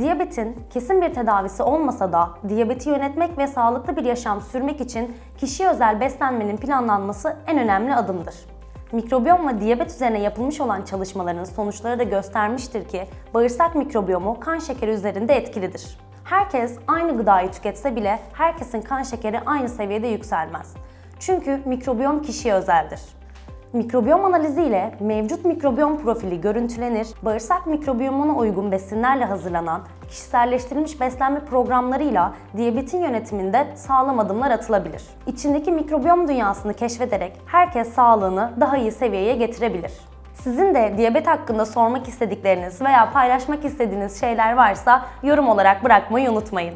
Diyabetin kesin bir tedavisi olmasa da diyabeti yönetmek ve sağlıklı bir yaşam sürmek için kişiye özel beslenmenin planlanması en önemli adımdır. Mikrobiyom ve diyabet üzerine yapılmış olan çalışmaların sonuçları da göstermiştir ki bağırsak mikrobiyomu kan şekeri üzerinde etkilidir. Herkes aynı gıdayı tüketse bile herkesin kan şekeri aynı seviyede yükselmez. Çünkü mikrobiyom kişiye özeldir. Mikrobiyom analizi ile mevcut mikrobiyom profili görüntülenir, bağırsak mikrobiyomuna uygun besinlerle hazırlanan kişiselleştirilmiş beslenme programlarıyla diyabetin yönetiminde sağlam adımlar atılabilir. İçindeki mikrobiyom dünyasını keşfederek herkes sağlığını daha iyi seviyeye getirebilir. Sizin de diyabet hakkında sormak istedikleriniz veya paylaşmak istediğiniz şeyler varsa yorum olarak bırakmayı unutmayın.